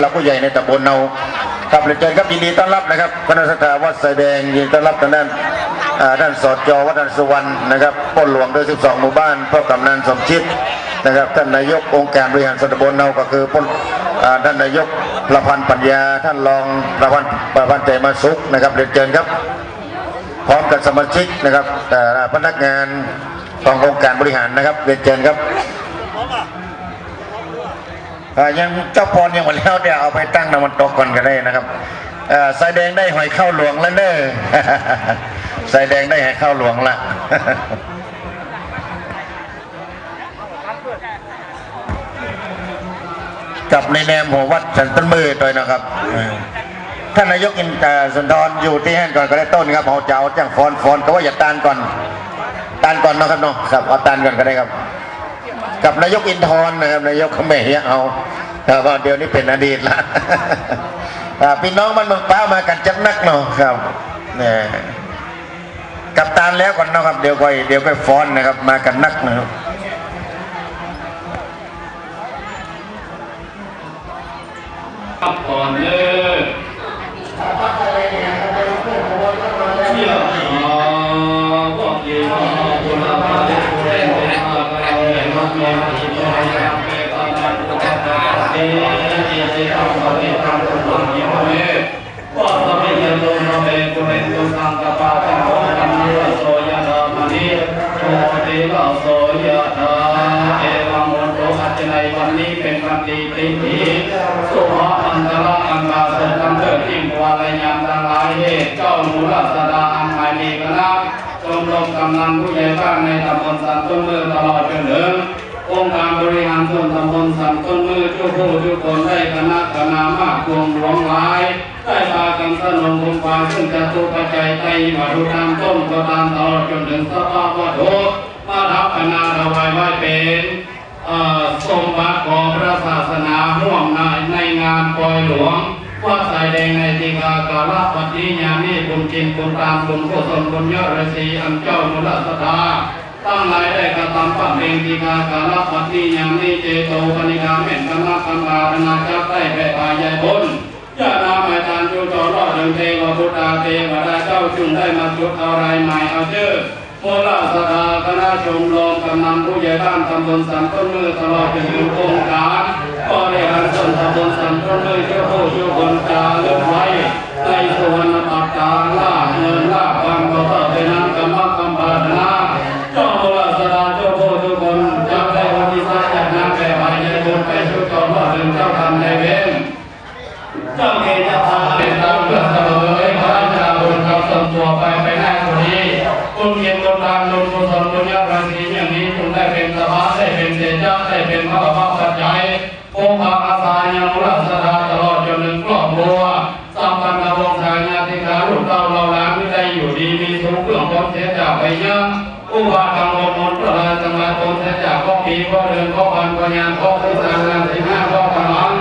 หลักผู้ใหญ่ในตำบลเนาครับเรียนเชิญครับยินดีต้อนรับนะครับคณะสัตยาวัดไสแดงยินดีต้อนรับทางด้านอ่าท่านสอดจอวัดนันสุวรรณนะครับพ้นหลวงโดย 12 หมู่บ้านพ่อกำนันสมชิดนะครับท่านนายกองค์การบริหารส่วนตำบลเนาก็คือพ้นอ่าท่านนายกประพันธ์ปัญญา ท่านรองประพันธ์ประพันธ์ใจมาสุขนะครับเรียนเชิญครับ พร้อมกับสมาชิกนะครับแต่พนักงานขององค์การบริหารนะครับเรียนเชิญครับ ยังเจ้าพรยังหมดแล้วเดี๋ยวเอาไปตั้งน้ำมันตกก่อนก็ได้นะครับสายแดงได้หอยเข้าหลวงแล้วเน้อสายแดงได้หอยเข้าหลวงละกับในแนมหัววัดสันต้นมือตัวนะครับท่านนายกอินตาสุนทรอยู่ที่แห่นก่อนก็ได้ต้นครับเอาเจ้าจ้างฟอนฟอนก็ว่าอย่าตานก่อนตานก่อนนะครับเนาะครับเอาตานก่อนก็ได้ครับ กับนายกอินทร์นะครับนายกเขมรเอาแต่ว่าเดี๋ยวนี้เป็นอดีตละพี่น้องมันเมืองป้ามากันจักนักเนาะครับเนี่ยกับตาแล้วก่อนเนาะครับ เดี๋ยวค่อยเดี๋ยวค่อยฟ้อนนะครับ มากันนักนะครับ กำลังผู้ใหญ่บ้านในตำบลสันต้นมือตลอดจนถึง ส่วนตำบลสันต้นมือทุกผู้ทุกคนได้คณะคณามากรวมหลวงหลาย ได้พากันสนมบุญความซึ่งจะตุปัจจัยใจมาดูตามต้นก็ตามตลอดจนถึงสภาพวัตถุมาทับคณะถวายไว้เป็นเอ่อทรงบัตรของพระศาสนาห่วงในในงานปล่อยหลวงว่าสายแดงในติกากาลปัตติญาณีบุญจินบุญตามบุญกุศลบุญยอดฤาษีอันเจ้ามุลสถาตั้งหลายได้กระทำปัจเองติกากาลปัตติญาณีเจโตปณิกาเม่นกรรมกรรมาธนาจักได้แผ่พายายบุญยานาหมายทานจุจอรอดเดินเทวพุทธาเทวดาเจ้าจุงได้มาจุดอะไรใหม่เอาเจอโมลาสดาคณะชมรมกำนันผู้ใหญ่บ้านตำบลสันต้นมือตลอดจนถึงองค์การบริหารส่วนตำบลสันต้นมือเจ้าผู้เจ้าคนจาเลื กุศลบุญญาราศีอย่างนี้จงได้เป็นสภาได้เป็นเดชะได้เป็นพระบาปัจจัยองค์พระอาสายังรัสดาตลอดจนถึงครอบครัวสัมพันธวงศ์ทางญาติการลูกเต้าเราหลานที่ได้อยู่ดีมีสุขเพื่อพ้นเสียจากไปเยอะอุบาทังโมมนตระลาจังหวัดพ้นเสียจากข้อปีข้อเดือนข้อวันข้อยามข้อที่สามงานสี่ห้าข้อขลา